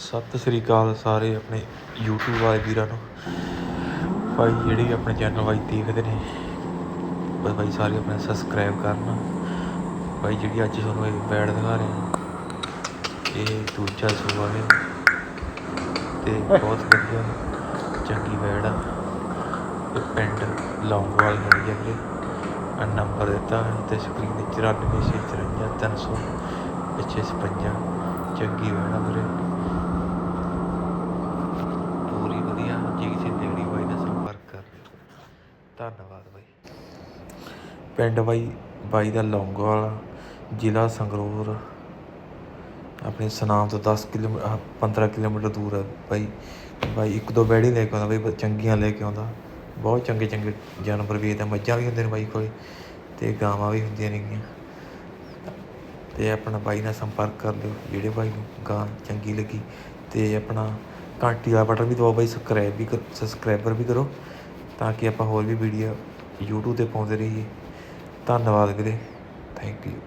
ਸਤਿ ਸ੍ਰੀ ਅਕਾਲ ਸਾਰੇ ਆਪਣੇ YouTube ਵਾਲੇ ਵੀਰਾਂ ਨੂੰ। ਭਾਈ ਜਿਹੜੇ ਵੀ ਆਪਣੇ ਚੈਨਲ ਵਾਈ ਦੇਖਦੇ ਨੇ, ਬਸ ਭਾਈ ਸਾਰੇ ਆਪਣੇ ਸਬਸਕ੍ਰਾਈਬ ਕਰਨ। ਭਾਈ ਜਿਹੜੀ ਅੱਜ ਤੁਹਾਨੂੰ ਇਹ ਬੈਡ ਦਿਖਾ ਰਹੇ ਹਾਂ ਇਹ ਦੂਜਾ ਸੂਆ ਹੈ ਤੇ ਬਹੁਤ ਵਧੀਆ, ਚੰਗੀ ਬੈਡ ਆ। ਇਹ ਪਿੰਡ ਲੌਂਗੋਵਾਲ ਖੜੀ ਹੈ ਵੀਰੇ। ਨੰਬਰ ਦਿੱਤਾ ਹੈ ਤੇ ਸਕਰੀਨ ਤੇ 9454 300 ਪਿੱਛੇ 56 ਚੰਗੀ ਬੈਡ ਆ ਵੀਰੇ ਪੂਰੀ ਵਧੀਆ ਜੇ ਕਿਸੇ ਲੈਣੀ ਹੋਈ ਤਾਂ ਸੰਪਰਕ ਕਰ ਲਿਓ ਧੰਨਵਾਦ ਬਾਈ। ਪਿੰਡ ਬਾਈ ਬਾਈ ਦਾ ਲੌਂਗੋਵਾਲ, ਜ਼ਿਲ੍ਹਾ ਸੰਗਰੂਰ। ਆਪਣੇ ਸਨਾਮ ਤੋਂ 10 ਕਿਲੋਮੀਟਰ 15 ਕਿਲੋਮੀਟਰ ਦੂਰ ਹੈ ਬਾਈ। ਬਾਈ, ਇੱਕ ਦੋ ਬੈੜੀ ਲੈ ਕੇ ਆਉਂਦਾ ਬਾਈ ਚੰਗੀਆਂ ਲੈ ਕੇ ਆਉਂਦਾ। ਬਹੁਤ ਚੰਗੇ ਚੰਗੇ ਜਾਨਵਰ ਵੇਚਦਾ ਮੱਝਾਂ ਵੀ ਹੁੰਦੇ ਨੇ ਬਾਈ ਕੋਲੇ ਤੇ ਗਾਵਾਂ ਵੀ ਹੁੰਦੀਆਂ ਨੇਗੀਆਂ। ਤੇ ਆਪਣਾ ਬਾਈ ਨਾਲ ਸੰਪਰਕ ਕਰ ਲਿਓ, ਜਿਹੜੇ ਬਾਈ ਨੂੰ ਗਾਂ ਚੰਗੀ ਲੱਗੀ। ਤੇ ਆਪਣਾ ਘੰਟੀ ਵਾਲਾ ਬਟਨ ਵੀ ਦਬਾਓ ਬਾਈ ਸਬਸਕ੍ਰਾਈਬ ਵੀ ਕਰ ਸਬਸਕ੍ਰਾਈਬਰ ਵੀ ਕਰੋ। ਤਾਂ ਕਿ ਆਪਾਂ ਹੋਰ ਵੀ ਵੀਡੀਓ ਯੂਟਿਊਬ ਤੇ ਪਾਉਂਦੇ ਰਹੀਏ। ਧੰਨਵਾਦ ਵੀਰੇ। Thank you